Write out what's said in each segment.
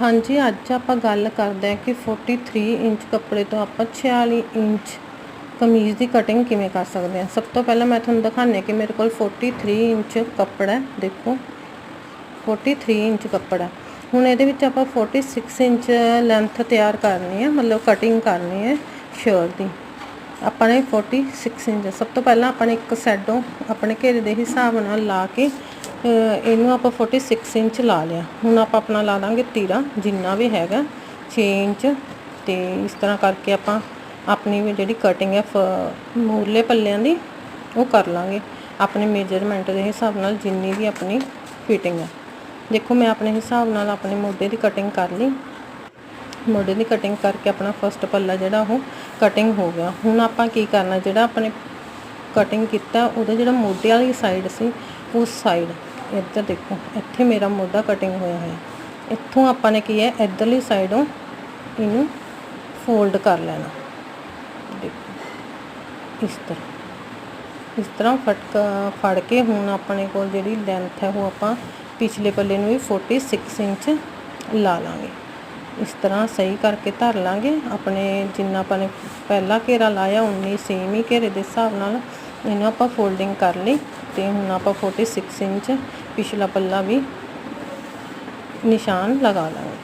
ਹਾਂਜੀ, ਅੱਜ ਆਪਾਂ ਗੱਲ ਕਰਦੇ ਹਾਂ ਕਿ 43 ਇੰਚ ਕੱਪੜੇ ਤੋਂ ਆਪਾਂ 46 ਇੰਚ ਕਮੀਜ਼ ਦੀ ਕਟਿੰਗ ਕਿਵੇਂ ਕਰ ਸਕਦੇ ਹਾਂ। ਸਭ ਤੋਂ ਪਹਿਲਾਂ ਮੈਂ ਤੁਹਾਨੂੰ ਦਿਖਾਉਂਦੀ ਕਿ ਮੇਰੇ ਕੋਲ 43 ਇੰਚ ਕੱਪੜਾ ਹੈ, ਦੇਖੋ। 43 ਇੰਚ ਕੱਪੜਾ ਹੁਣ ਇਹਦੇ ਵਿੱਚ ਆਪਾਂ 46 ਇੰਚ ਲੈਂਥ ਤਿਆਰ ਕਰਨੀ ਹੈ, ਮਤਲਬ ਕਟਿੰਗ ਕਰਨੀ ਹੈ ਸ਼ਰਟ ਦੀ। ਆਪਾਂ ਨੇ 46 ਇੰਚ, ਸਭ ਤੋਂ ਪਹਿਲਾਂ ਆਪਾਂ ਨੇ ਇੱਕ ਸਾਈਡੋਂ ਆਪਣੇ ਘੇਰੇ ਦੇ ਹਿਸਾਬ ਨਾਲ ਲਾ ਕੇ ਇਹਨੂੰ ਆਪਾਂ 46 ਇੰਚ ਲਾ ਲਿਆ। ਹੁਣ ਆਪਾਂ ਆਪਣਾ ਲਾ ਦਾਂਗੇ ਤੀਰਾ, ਜਿੰਨਾ ਵੀ ਹੈਗਾ 6 ਇੰਚ। ਤੇ ਇਸ ਤਰ੍ਹਾਂ ਕਰਕੇ ਆਪਾਂ ਆਪਣੀ ਵੀ ਜਿਹੜੀ ਕਟਿੰਗ ਹੈ, ਫ- ਮੂਰਲੇ ਪੱਲਿਆਂ ਦੀ, ਉਹ ਕਰ ਲਾਂਗੇ। ਆਪਣੇ ਮੇਜਰਮੈਂਟ ਦੇ ਹਿਸਾਬ ਨਾਲ ਜਿੰਨੀ ਵੀ ਆਪਣੀ ਫਿਟਿੰਗ ਹੈ। ਦੇਖੋ, ਮੈਂ ਆਪਣੇ ਹਿਸਾਬ ਨਾਲ ਆਪਣੇ ਮੋਢੇ ਦੀ ਕਟਿੰਗ ਕਰ ਲਈ। ਮੋਢੇ ਦੀ ਕਟਿੰਗ ਕਰਕੇ ਆਪਣਾ ਫਸਟ ਪੱਲਾ ਜਿਹੜਾ, ਉਹ ਕਟਿੰਗ ਹੋ ਗਿਆ। ਹੁਣ ਆਪਾਂ ਕੀ ਕਰਨਾ, ਜਿਹੜਾ ਆਪਣੇ ਕਟਿੰਗ ਕੀਤਾ, ਉਹਦਾ ਜਿਹੜਾ ਮੋਢੇ ਵਾਲੀ ਸਾਈਡ ਸੀ, ਉਸ ਸਾਈਡ ਇੱਧਰ ਦੇਖੋ, ਇੱਥੇ ਮੇਰਾ ਮੋਢਾ ਕਟਿੰਗ ਹੋਇਆ ਹੋਇਆ। ਇੱਥੋਂ ਆਪਾਂ ਨੇ ਕੀ ਹੈ, ਇੱਧਰਲੀ ਸਾਈਡੋਂ ਇਹਨੂੰ ਫੋਲਡ ਕਰ ਲੈਣਾ। ਦੇਖੋ, ਇਸ ਤਰ੍ਹਾਂ। ਇਸ ਤਰ੍ਹਾਂ ਫਟਕ, ਫੜ ਕੇ ਹੁਣ ਆਪਣੇ ਕੋਲ ਜਿਹੜੀ ਲੈਂਥ ਹੈ, ਉਹ ਆਪਾਂ ਪਿਛਲੇ ਪੱਲੇ ਨੂੰ ਵੀ 46 ਇੰਚ ਲਾ ਲਾਂਗੇ। ਇਸ ਤਰ੍ਹਾਂ ਸਹੀ ਕਰਕੇ ਧਰ ਲਾਂਗੇ। ਆਪਣੇ ਜਿੰਨਾ ਆਪਾਂ ਨੇ ਪਹਿਲਾ ਘੇਰਾ ਲਾਇਆ, ਉਨੀ ਸੇਮ ਹੀ ਘੇਰੇ ਦੇ ਹਿਸਾਬ ਨਾਲ ਇਹਨੂੰ ਆਪਾਂ ਫੋਲਡਿੰਗ ਕਰ ਲਈ ਤੇ ਹੁਣ ਆਪਾਂ 46 ਇੰਚ ਪਿਛਲਾ ਪੱਲਾ ਵੀ ਨਿਸ਼ਾਨ ਲਗਾ ਲਾਂਗੇ।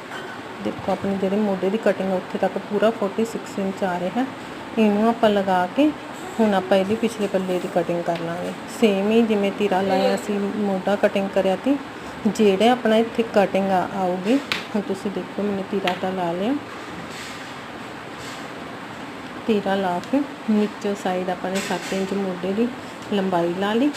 ਦੇਖੋ, ਆਪਣੇ ਜਿਹੜੇ ਮੋਢੇ ਦੀ ਕਟਿੰਗ ਉੱਥੇ ਤੱਕ ਪੂਰਾ 46 ਇੰਚ ਆ ਰਿਹਾ ਇਹਨੂੰ ਆਪਾਂ ਲਗਾ ਕੇ ਹੁਣ ਆਪਾਂ ਇਹਦੀ ਪਿਛਲੇ ਪੱਲੇ ਦੀ ਕਟਿੰਗ ਕਰ ਲਾਂਗੇ। ਸੇਮ ਹੀ ਜਿਵੇਂ ਤੀਰਾ ਲਾਇਆ ਸੀ, ਮੋਢਾ ਕਟਿੰਗ ਕਰਿਆ ਸੀ, ਜਿਹੜੇ ਆਪਣਾ ਇੱਥੇ ਕਟਿੰਗ ਆਊਗੀ। ਹੁਣ ਤੁਸੀਂ ਦੇਖੋ ਮੈंने ਤੀਰਾ ਤਾਂ ਲਾ ਲਿਆ। ਤੀਰਾ ਲਾ ਕੇ ਨੀਚੇ ਸਾਈਡ ਆਪਾਂ ਨੇ 7 ਇੰਚ ਮੋਢੇ ਦੀ ਲੰਬਾਈ ਲਾ ਲਈ।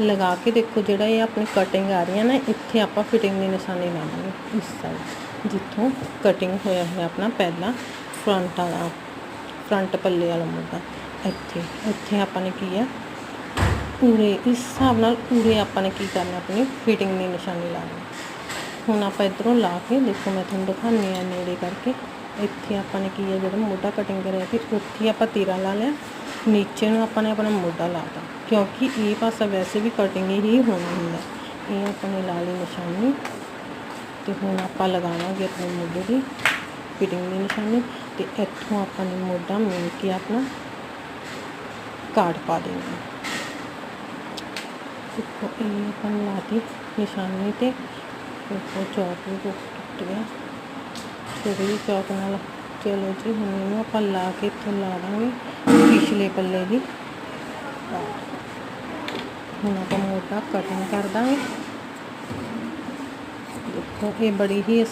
ਲਗਾ ਕੇ ਦੇਖੋ ਜਿਹੜਾ ਇਹ ਆਪਣੀ ਕਟਿੰਗ ਆ ਰਹੀ ਹੈ ਨਾ, ਇੱਥੇ ਆਪਾਂ ਫਿਟਿੰਗ ਦੀ ਨਿਸ਼ਾਨੀ ਲਾਵਾਂਗੇ ਇਸ ਸਾਈਡ ਜਿੱਥੋਂ ਕਟਿੰਗ ਹੋਇਆ ਹੈ ਆਪਣਾ ਪਹਿਲਾ ਫਰੰਟ ਵਾਲਾ ਫਰੰਟ ਪੱਲੇ ਵਾਲਾ ਮੋਢਾ ਇੱਥੇ ਇੱਥੇ ਆਪਾਂ ਨੇ ਕੀ ਹੈ ਪੂਰੇ, ਇਸ ਹਿਸਾਬ ਨਾਲ ਪੂਰੇ ਆਪਾਂ ਨੇ ਕੀ ਕਰਨਾ, ਆਪਣੀ ਫਿਟਿੰਗ ਦੀ ਨਿਸ਼ਾਨੀ ਲਾਣੀ ਹੁਣ ਆਪਾਂ ਇਧਰੋਂ ਲਾ ਕੇ ਦੇਖੋ, ਮੈਂ ਤੁਹਾਨੂੰ ਦਿਖਾਉਂਦੀ ਆ ਨੇੜੇ ਕਰਕੇ। ਇੱਥੇ ਆਪਾਂ ਨੇ ਕੀ ਹੈ ਜਿਹੜਾ ਮੋਢਾ ਕਟਿੰਗ ਕਰਿਆ ਸੀ, ਉੱਥੇ ਆਪਾਂ ਤੀਰਾ ਲਾ ਲਿਆ। ਨੀਚੇ ਨੂੰ ਆਪਾਂ ਨੇ ਆਪਣਾ ਮੋਢਾ ਲਾਤਾ ਕਿਉਂਕਿ ਇਹ ਪਾਸਾ ਵੈਸੇ ਵੀ ਕਟਿੰਗ ਹੀ ਹੋਣੀ ਹੈ। ਇਹ ਆਪਾਂ ਨੇ ਲਾ ਲਈ ਨਿਸ਼ਾਨੀ ਤੇ ਹੁਣ ਆਪਾਂ ਲਗਾਵਾਂਗੇ ਆਪਣੇ ਮੋਢੇ ਦੀ ਫਿਟਿੰਗ ਦੀ ਨਿਸ਼ਾਨੀ ਤੇ ਇੱਥੋਂ ਆਪਾਂ ਨੇ ਮੋਢਾ ਮਿਲ ਕੇ ਆਪਣਾ ਕਾਰਡ ਪਾ ਦੇਣਾ। ਦੇਖੋ, ਇਹ ਆਪਾਂ ਨੇ ਲਾਤੀ ਨਿਸ਼ਾਨੀ ਤੇ, ਦੇਖੋ, ਚੌਕ ਵੀ ਟੁੱਟ ਗਿਆ। ਫਿਰ ਚੌਕ ਨਾਲ ਚਲੋ ਜੀ, ਹੁਣ ਇਹਨੂੰ ਆਪਾਂ ਲਾ ਕੇ ਇੱਥੋਂ ਲਾ ਦਾਂਗੇ ਪਿਛਲੇ ਪੱਲੇ ਦੀ। ਹੁਣ ਆਪਾਂ ਮੋਟਾ ਕਟਿੰਗ ਕਰ ਦਾਂਗੇ ਦੇਖੋ ਇਹ ਬੜੀ ਹੀ